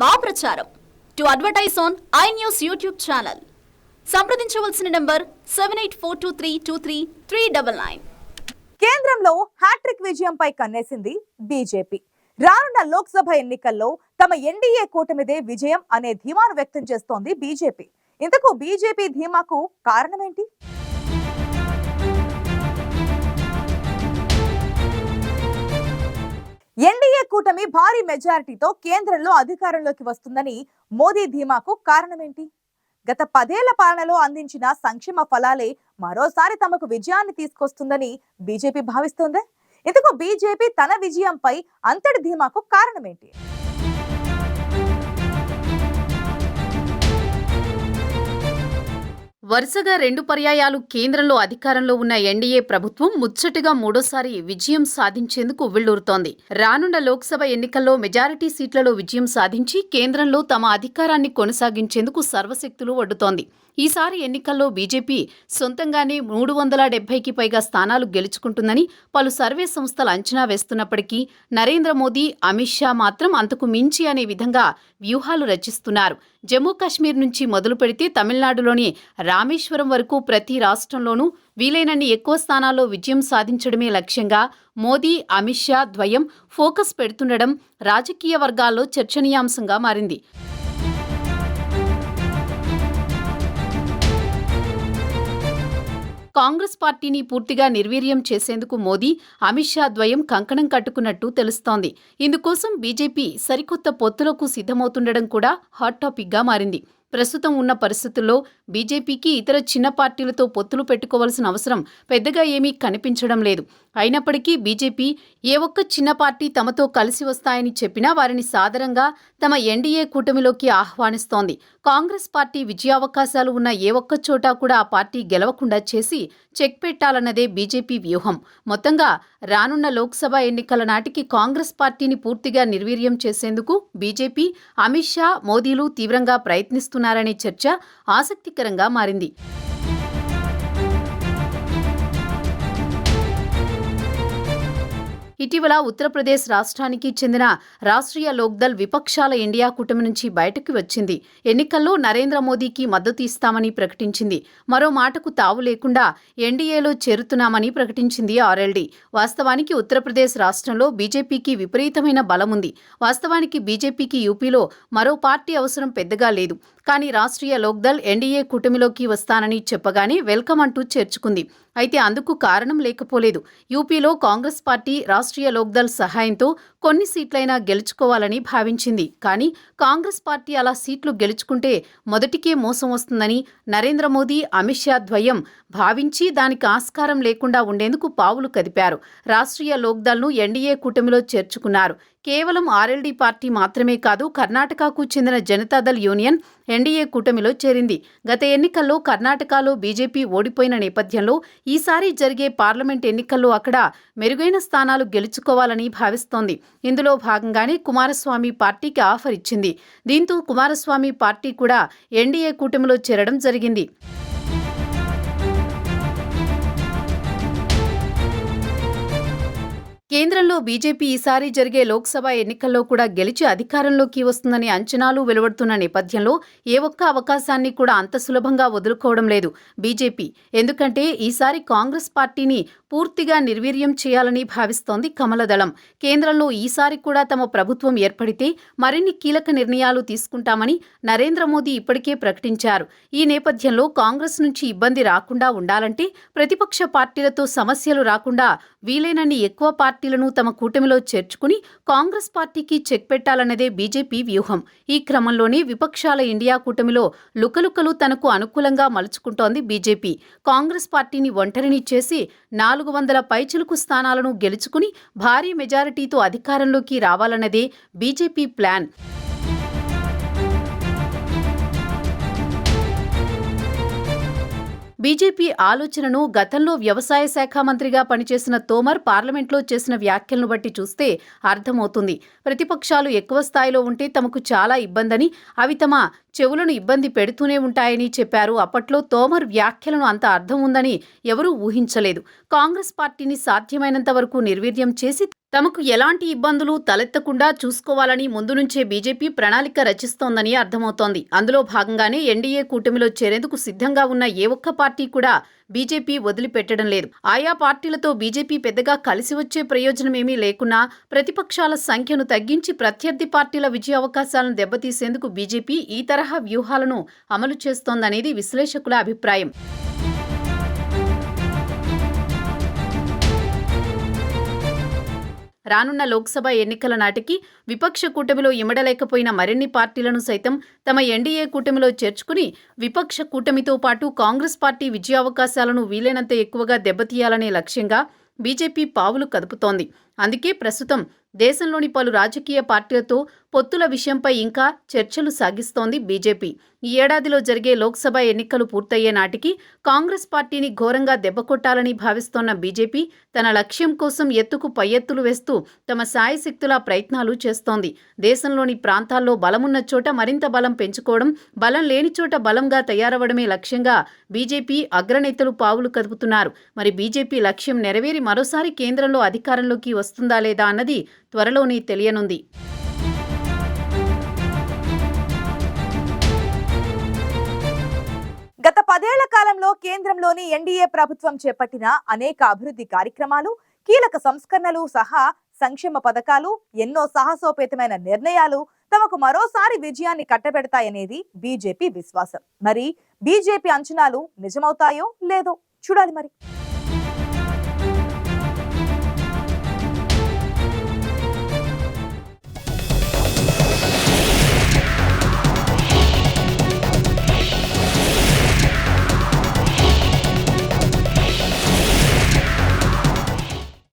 మా ప్రచారం. To advertise on I news YouTube channel సంప్రదించవలసిన number seven eight four two three two three three double nine కేంద్రంలో hat trick విజయంపై కన్నేసింది BJP. రానున్న లోక్సభ ఎన్నికల్లో తమ ఎన్డీఏ కూటమిదే విజయం అనే ధీమాను వ్యక్తం చేస్తోంది బీజేపీ. ఇంతకు బీజేపీ ధీమాకు కారణమేంటి? ఎన్డీఏ కూటమి భారీ మెజారిటీతో కేంద్రంలో అధికారంలోకి వస్తుందని మోదీ ధీమాకు కారణమేంటి? గత పదేళ్ళ పాలనలో అందించిన సంక్షేమ ఫలాలే మరోసారి తమకు విజయాన్ని తీసుకొస్తుందని బీజేపీ భావిస్తోందే? ఇందుకు బీజేపీ తన విజయంపై అంతటి ధీమాకు కారణమేంటి? వరుసగా రెండు పర్యాయాలు కేంద్రంలో అధికారంలో ఉన్న ఎన్డీఏ ప్రభుత్వం ముచ్చటగా మూడోసారి విజయం సాధించేందుకు ఉవ్విళ్ళూరుతోంది రానున్న లోక్సభ ఎన్నికల్లో మెజారిటీ సీట్లలో విజయం సాధించి కేంద్రంలో తమ అధికారాన్ని కొనసాగించేందుకు సర్వశక్తులు ఒడ్డుతోంది. ఈసారి ఎన్నికల్లో బీజేపీ సొంతంగానే మూడు వందల డెబ్బైకి పైగా స్థానాలు గెలుచుకుంటుందని పలు సర్వే సంస్థలు అంచనా వేస్తున్నప్పటికీ నరేంద్ర మోదీ అమిత్ షా మాత్రం అంతకు మించి అనే విధంగా వ్యూహాలు రచిస్తున్నారు. జమ్మూ కాశ్మీర్ నుంచి మొదలు పెడితే తమిళనాడులోని రామేశ్వరం వరకు ప్రతి రాష్ట్రంలోనూ వీలైనన్ని ఎక్కువ స్థానాల్లో విజయం సాధించడమే లక్ష్యంగా మోదీ అమిత్ షా ద్వయం ఫోకస్ పెడుతుండడం రాజకీయ వర్గాల్లో చర్చనీయాంశంగా మారింది. కాంగ్రెస్ పార్టీని పూర్తిగా నిర్వీర్యం చేసేందుకు మోదీ అమిత్ షా ద్వయం కంకణం కట్టుకున్నట్టు తెలుస్తోంది. ఇందుకోసం బీజేపీ సరికొత్త పొత్తులకు సిద్ధమవుతుండడం కూడా హాట్ టాపిక్గా మారింది. ప్రస్తుతం ఉన్న పరిస్థితుల్లో బీజేపీకి ఇతర చిన్న పార్టీలతో పొత్తులు పెట్టుకోవాల్సిన అవసరం పెద్దగా ఏమీ కనిపించడం లేదు. అయినప్పటికీ బీజేపీ ఏ ఒక్క చిన్న పార్టీ తమతో కలిసి వస్తాయని చెప్పినా వారిని సాదరంగా తమ ఎన్డీఏ కూటమిలోకి ఆహ్వానిస్తోంది. కాంగ్రెస్ పార్టీ విజయావకాశాలు ఉన్న ఏ ఒక్క చోట కూడా ఆ పార్టీ గెలవకుండా చేసి చెక్ పెట్టాలన్నదే బీజేపీ వ్యూహం. మొత్తంగా రానున్న లోక్సభ ఎన్నికల నాటికి కాంగ్రెస్ పార్టీని పూర్తిగా నిర్వీర్యం చేసేందుకు బీజేపీ అమిత్ షా మోదీలు తీవ్రంగా ప్రయత్నిస్తున్నారనే చర్చ ఆసక్తికరంగా మారింది. ఇటీవల ఉత్తరప్రదేశ్ రాష్ట్రానికి చెందిన రాష్ట్రీయ లోక్దల్ విపక్షాల ఇండియా కూటమి నుంచి బయటకు వచ్చింది. ఎన్నికల్లో నరేంద్ర మోదీకి మద్దతు ఇస్తామని ప్రకటించింది. మరో మాటకు తావు లేకుండా ఎన్డీఏలో చేరుతున్నామని ప్రకటించింది ఆర్ఎల్డీ. వాస్తవానికి ఉత్తరప్రదేశ్ రాష్ట్రంలో బీజేపీకి విపరీతమైన బలం ఉంది. వాస్తవానికి బీజేపీకి యూపీలో మరో పార్టీ అవసరం పెద్దగా లేదు. కానీ రాష్ట్రీయ లోక్దల్ ఎన్డీఏ కూటమిలోకి వస్తానని చెప్పగానే వెల్కమ్ అంటూ చేర్చుకుంది. అయితే అందుకు కారణం లేకపోలేదు. యూపీలో కాంగ్రెస్ పార్టీ రాష్ట్రీయ లోక్దల్ సహాయంతో కొన్ని సీట్లైనా గెలుచుకోవాలని భావించింది. కానీ కాంగ్రెస్ పార్టీ అలా సీట్లు గెలుచుకుంటే మొదటికే మోసం వస్తుందని నరేంద్ర మోదీ అమిత్ షా ద్వయం భావించి దానికి ఆస్కారం లేకుండా ఉండేందుకు పావులు కదిపారు. రాష్ట్రీయ లోక్దల్ను ఎన్డీఏ కూటమిలో చేర్చుకున్నారు. కేవలం ఆర్ఎల్డీ పార్టీ మాత్రమే కాదు కర్ణాటకకు చెందిన జనతాదళ్ యూనియన్ ఎన్డీఏ కూటమిలో చేరింది. గత ఎన్నికల్లో కర్ణాటకలో బీజేపీ ఓడిపోయిన నేపథ్యంలో ఈసారి జరిగే పార్లమెంట్ ఎన్నికల్లో అక్కడ మెరుగైన స్థానాలు గెలుచుకోవాలని భావిస్తోంది. ఇందులో భాగంగానే కుమారస్వామి పార్టీకి ఆఫర్ ఇచ్చింది. దీంతో కుమారస్వామి పార్టీ కూడా ఎన్డీఏ కూటమిలో చేరడం జరిగింది. కేంద్రంలో బీజేపీ ఈసారి జరిగే లోక్సభ ఎన్నికల్లో కూడా గెలిచి అధికారంలోకి వస్తుందని అంచనాలు వెలువడుతున్న నేపథ్యంలో ఏ ఒక్క అవకాశాన్ని కూడా అంత సులభంగా వదులుకోవడం లేదు బీజేపీ. ఎందుకంటే ఈసారి కాంగ్రెస్ పార్టీని పూర్తిగా నిర్వీర్యం చేయాలని భావిస్తోంది కమలదళం. కేంద్రంలో ఈసారి కూడా తమ ప్రభుత్వం ఏర్పడితే మరిన్ని కీలక నిర్ణయాలు తీసుకుంటామని నరేంద్ర మోదీ ఇప్పటికే ప్రకటించారు. ఈ నేపథ్యంలో కాంగ్రెస్ నుంచి ఇబ్బంది రాకుండా ఉండాలంటే ప్రతిపక్ష పార్టీలతో సమస్యలు రాకుండా వీలైనన్ని ఎక్కువ పార్టీ పార్టీలను తమ కూటమిలో చేర్చుకుని కాంగ్రెస్ పార్టీకి చెక్ పెట్టాలన్నదే బీజేపీ వ్యూహం. ఈ క్రమంలోనే విపక్షాల ఇండియా కూటమిలో లుకలుకలు తనకు అనుకూలంగా మలుచుకుంటోంది బీజేపీ. కాంగ్రెస్ పార్టీని ఒంటరిని చేసి నాలుగు వందల పైచిలుకు స్థానాలను గెలుచుకుని భారీ మెజారిటీతో అధికారంలోకి రావాలన్నదే బీజేపీ ప్లాన్. బీజేపీ ఆలోచనను గతంలో వ్యవసాయ శాఖ మంత్రిగా పనిచేసిన తోమర్ పార్లమెంట్లో చేసిన వ్యాఖ్యలను బట్టి చూస్తే అర్థమవుతుంది. ప్రతిపక్షాలు ఎక్కువ స్థాయిలో ఉంటే తమకు చాలా ఇబ్బందని అవి తమ చెవులను ఇబ్బంది పెడుతూనే ఉంటాయని చెప్పారు. అప్పట్లో తోమర్ వ్యాఖ్యలను అంత అర్థం ఉందని ఎవరూ ఊహించలేదు. కాంగ్రెస్ పార్టీని సాధ్యమైనంత వరకు నిర్వీర్యం చేసి తమకు ఎలాంటి ఇబ్బందులు తలెత్తకుండా చూసుకోవాలని ముందు నుంచే బీజేపీ ప్రణాళిక రచిస్తోందని అర్థమవుతోంది. అందులో భాగంగానే ఎన్డీఏ కూటమిలో చేరేందుకు సిద్ధంగా ఉన్న ఏ ఒక్క పార్టీ కూడా బీజేపీ వదిలిపెట్టడం లేదు. ఆయా పార్టీలతో బీజేపీ పెద్దగా కలిసి వచ్చే ప్రయోజనమేమీ లేకున్నా ప్రతిపక్షాల సంఖ్యను తగ్గించి ప్రత్యర్థి పార్టీల విజయ అవకాశాలను దెబ్బతీసేందుకు బీజేపీ ఈ తరహా వ్యూహాలను అమలు చేస్తోందనేది విశ్లేషకుల అభిప్రాయం. రానున్న లోక్సభ ఎన్నికల నాటికి విపక్ష కూటమిలో ఇమడలేకపోయిన మరిన్ని పార్టీలను సైతం తమ ఎన్డీఏ కూటమిలో చేర్చుకుని విపక్ష కూటమితో పాటు కాంగ్రెస్ పార్టీ విజయావకాశాలను వీలైనంత ఎక్కువగా దెబ్బతీయాలనే లక్ష్యంగా బీజేపీ పావులు కదుపుతోంది. అందుకే ప్రస్తుతం దేశంలోని పలు రాజకీయ పార్టీలతో పొత్తుల విషయంపై ఇంకా చర్చలు సాగిస్తోంది బీజేపీ. ఈ ఏడాదిలో జరిగే లోక్సభ ఎన్నికలు పూర్తయ్యే నాటికి కాంగ్రెస్ పార్టీని ఘోరంగా దెబ్బకొట్టాలని భావిస్తోన్న బీజేపీ తన లక్ష్యం కోసం ఎత్తుకు పై ఎత్తులు వేస్తూ తమ సాయశక్తులా ప్రయత్నాలు చేస్తోంది. దేశంలోని ప్రాంతాల్లో బలమున్న చోట మరింత బలం పెంచుకోవడం బలం లేని చోట బలంగా తయారవడమే లక్ష్యంగా బీజేపీ అగ్రనేతలు పావులు కదుపుతున్నారు. మరి బీజేపీ లక్ష్యం నెరవేరి మరోసారి కేంద్రంలో అధికారంలోకి వస్తుంది? వస్తుందా లేదా అన్నది త్వరలోనే తెలియనుంది. గత పదేళ్ళ కాలంలో కేంద్రంలోని ఎన్డీఏ ప్రభుత్వం చేపట్టిన అనేక అభివృద్ధి కార్యక్రమాలు కీలక సంస్కరణలు సహా సంక్షేమ పథకాలు ఎన్నో సాహసోపేతమైన నిర్ణయాలు తమకు మరోసారి విజయాన్ని కట్టబెడతాయనేది బీజేపీ విశ్వాసం. మరి బీజేపీ అంచనాలు నిజమవుతాయో లేదో చూడాలి మరి.